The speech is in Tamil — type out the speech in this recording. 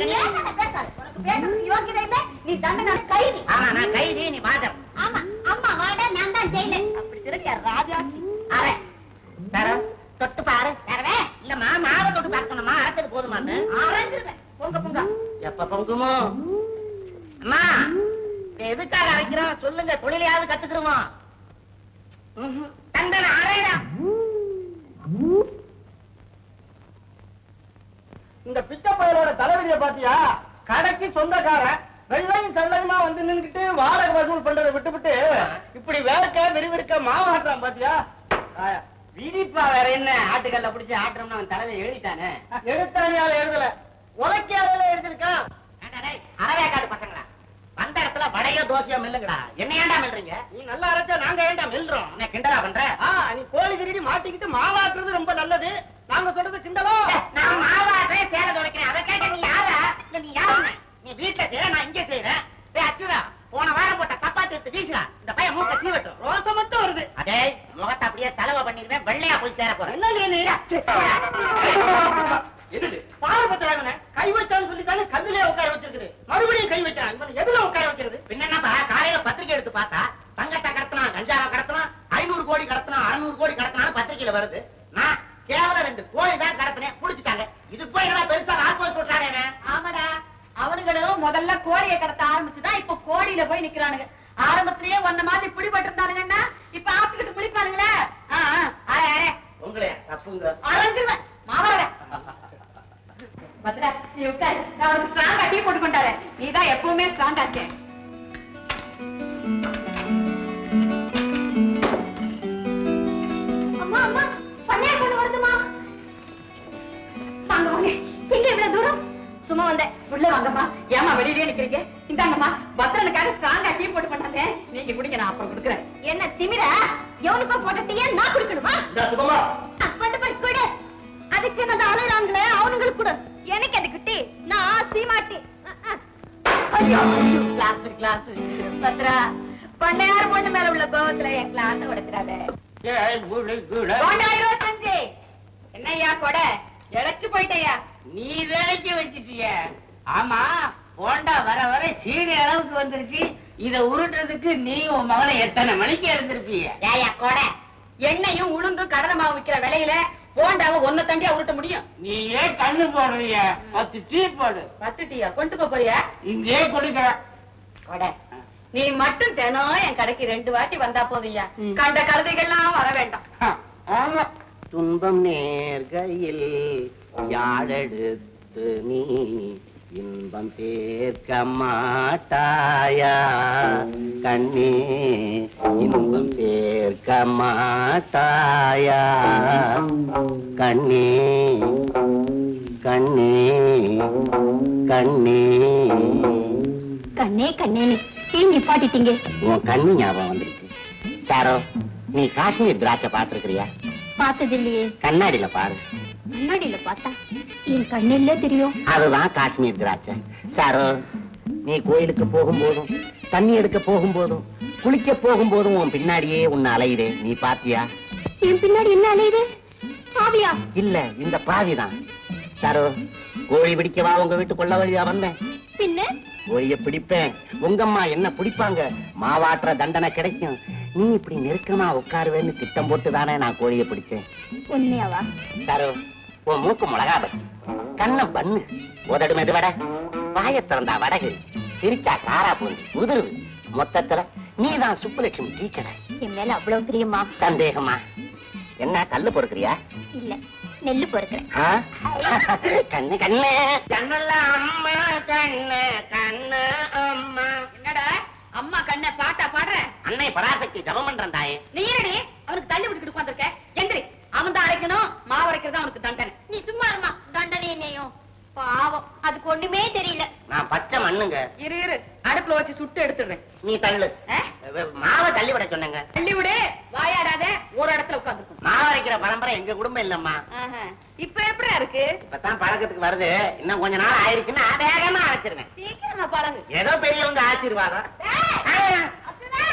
அங்க நீ நில்லு. ஏன் பேசாத. உனக்கு பேசுறதுக்கு யோகிதை இல்ல நீ தண்டனை கைதி. ஆமா நான் கைதி நீ வாதம் ஆமா அம்மா வாடா நான் தான் ஜெயில. அப்படி சொல்லியா ராஜா அரே. தர தொட்டு பாரு. தரவே. இல்லம்மா மாவை தொட்டு பார்க்கணுமா? அரைச்சது போதுமான்னு. அரைஞ்சிருவேன். பொங்க பொங்க. எப்ப பொங்குமோ? அம்மா எதுக்காக அரைக்கிறோம்? சொல்லுங்க தொழிலையாவது கத்துக்கிறோமோ. தண்டனை அரைடா இந்த பிச்சை பயலோட தலைவலிய பாத்தியா கடைக்கு சொந்தக்காரன் வெள்ளையும் சல்லையுமா வந்து நின்னுக்கிட்டு வாடகை வசூல் பண்றதை விட்டுவிட்டு இப்படி வேர்க்க விறுவிறுக்க மாவாட்டுறான் பாத்தியா. விதிப்பா வேற என்ன? ஆட்டுக்கல்ல பிடிச்சி ஆட்டுறோம்னு அவன் தலைவை எழுதிட்டானே. எழுத்தாணியால எழுதல. உலக்கியால எழுதிருக்கான் அறவேக்காடு பசங்களா? வந்த இடத்துல வடையோ தோசையோ மில்லுங்கடா. என்ன ஏன்டா மில்றீங்க? நீ நல்லா அரைச்சா நாங்க ஏன்டா வெல்றோம் என்ன கிண்டலா பண்ற? ஆ, நீ கோழி திருடி மாட்டிக்கிட்டு மாவாட்டுறது ரொம்ப நல்லது. நாங்க சொல்றது கிண்டலோ நான் மாவாடுறேன் சேலை துடைக்கிறேன் அதை கேட்க நீ யாரா இல்ல நீ யாருன்னு நீ வீட்டுல செய்யற நான் இங்க செய்யறேன் டேய் அச்சுதா போன வாரம் போட்ட சப்பாத்தி எடுத்து வீசுடா இந்த பையன் மூக்க சீவட்டும் ரோசம் மட்டும் வருது அதே முகத்தை அப்படியே செலவு பண்ணிடுவேன் வெள்ளையா போய் சேர போறேன் என்ன நீ நீ? என்னது பாரபத்திராங்கண்ணே கை வச்சான்னு சொல்லி கல்லுலயே உட்கார வச்சிருக்குது. மறுபடியும் கை வைக்கிறான். இவன் எதுல உட்கார வைக்கிறது? பின்ன என்னப்பா? காலையில பத்திரிக்கை எடுத்து பார்த்தா தங்கத்தை கடத்தினான் கஞ்சாவை கடத்தினான் ஐநூறு கோடி கடத்தினான் அறுநூறு கோடி கடத்தினான்னு பத்திரிக்கையில வருது. நான் கேவலம் ரெண்டு கோழி தான் கடத்தினேன். புடிச்சிட்டாங்க. இது போய் என்ன பெருசா ஆத்ம அவன். ஆமாடா. அவனுங்களும் முதல்ல கோழியை கடத்த ஆரம்பிச்சுதான் இப்ப கோழியில போய் நிக்கிறானுங்க. ஆரம்பத்திலேயே ஒன்ன மாதிரி பிடிபட்டு இருந்தானுங்கன்னா இப்ப ஆப்பிக்கிட்டு பிடிப்பானுங்களே உங்களே தப்புங்க. அரைஞ்சிருவேன். நீ உட்காரு நான் உனக்கு ஸ்ட்ராங்கா டீ போட்டு கொண்டாரு நீதான் எப்பவுமே ஸ்ட்ராங்கா இருக்கேன் அம்மா அம்மா பண்ணையா கொண்டு வருதுமா வாங்க வாங்க. எங்க இவ்வளவு தூரம்? சும்மா வந்தேன் உள்ள வாங்கம்மா. ஏமா வெளியிலே நிக்கிறீங்க? இந்தாங்கம்மா. பத்திரனுக்காக ஸ்ட்ராங்கா டீ போட்டு பண்ணாங்க நீங்க குடிங்க நான் அப்புறம் கொடுக்குறேன். என்ன திமிரா? எவனுக்கோ போட்ட டீயா நான் குடிக்கணுமா? கொண்டு போய் கொடு. அதுக்கு என்ன அழுறாங்களே அவனுங்களுக்கு கொடு. எனக்கு எதுக்கு டீ நான் சீமாட்டி கிளாஸ் கிளாஸ் பத்ரா பண்ணையார் பொண்ணு மேல உள்ள கோவத்துல என் கிளாஸ் உடைச்சிடாத. இருபத்தஞ்சு. என்னய்யா கொடை? இழைச்சு போயிட்டயா நீ வேலைக்கு வச்சிட்டிய. ஆமா போண்டா வர வர சீனி அளவுக்கு வந்துருச்சு. இத உருட்டுறதுக்கு நீ உன் மகனை எத்தனை மணிக்கு எழுந்திருப்பீங்க ஏயா கொடை. எண்ணெயும் உளுந்தும் கடலை மாவு விக்கிற விலையில போண்டாவை ஒன்ன தண்டியா உருட்ட முடியும்? நீ ஏன் கண்ணு போடுறிய? பத்து டீ போடு. பத்து டீயா? கொண்டு போறியா? இங்கே கொடுக்க கொடை. நீ மட்டும் தினம் என் கடைக்கு ரெண்டு வாட்டி வந்தா போதும்யா. ம். கண்ட கழுதைகள்லாம் வர வேண்டாம். ஆமா. துன்பம் நேர்கையில் யாழெடுத்து நீ இன்பம் சேர்க்க மாட்டாயா? கண்ணே இன்பம் சேர்க்க மாட்டாயா? கண்ணே கண்ணே கண்ணே. கண்ணே கண்ணேன்னு ஏன் நிப்பாட்டிட்டீங்க உன் கண்ணு ஞாபகம் வந்துருச்சு. சாரோ நீ காஷ்மீர் திராட்சை பார்த்திருக்கிறியா? பார்த்தது இல்லையே கண்ணாடியில பாரு. முன்னாடியில பார்த்தா? என் கண்ணிலே தெரியும். அதுதான் காஷ்மீர் திராட்சை. சாரோ நீ கோயிலுக்கு போகும்போதும் தண்ணி எடுக்க போகும்போதும் குளிக்க போகும்போதும் உன் பின்னாடியே உன்னை அலையுதே. நீ பாத்தியா? என் பின்னாடி என்ன அலையுது? ஆவியா இல்ல இந்த பாவிதான் சாரோ கோழி பிடிக்கவா உங்க வீட்டுக்குள்ள வழியா வந்தேன். பின்ன? கோழிய பிடிப்பேன். உங்கம்மா என்ன பிடிப்பாங்க? மாவாட்டுற தண்டனை கிடைக்கும். நீ இப்படி நெருக்கமா உட்காருவேன்னு திட்டம் போட்டு தானே நான் கோழிய பிடிச்சேன். உண்மையாவா? சாரு உன் மூக்கு மிளகா பச்சி கண்ண பண்ணு. உதடு மெது வட. வாய திறந்தா வடகு. சிரிச்சா காரா பூந்து. உதிருது. மொத்தத்துல நீதான் சுப்புலட்சுமி டீ கடை என் மேல அவ்வளவு பிரியமா சந்தேகமா? என்ன கல்லு பொறுக்கிறியா? இல்ல நெல்லு பொறுக்கிறேன்? கண்ணு கண்ணு. கண்ணெல்லாம் அம்மா கண்ணு கண்ணு அம்மா. என்னடா? அம்மா கண்ண பாட்டா பாடுற? அன்னை பராசக்தி ஜபம் பண்றேன் தாயே. நீ என்னடி? அவனுக்கு தள்ளி விட்டுக்கிட்டு உட்காந்துருக்க எந்திரி. அவன் தான் அரைக்கணும் மாவு அரைக்கிறது அவனுக்கு தண்டனை நீ சும்மா இருமா தண்டனை என்னையும் பாவம். அதுக்கு ஒண்ணுமே தெரியல. நான் பச்சை மண்ணுங்க. இரு இரு. அடுப்புல வச்சு சுட்டு எடுத்துடுறேன். நீ தள்ளு? மாவை தள்ளி விட சொன்னேங்க. தள்ளி விடு. வாயாடாத. ஒரு இடத்துல உட்காந்துருக்கும். மாவு அரைக்கிற பரம்பரை எங்க குடும்பம் இல்லம்மா. இப்ப எப்படியா இருக்கு? இப்பதான் பழக்கத்துக்கு வருது. இன்னும் கொஞ்ச நாள் ஆயிருச்சுன்னா வேகமா அரைச்சிருவேன். சீக்கிரமா பழகு. ஏதோ பெரியவங்க ஆசீர்வாதம்.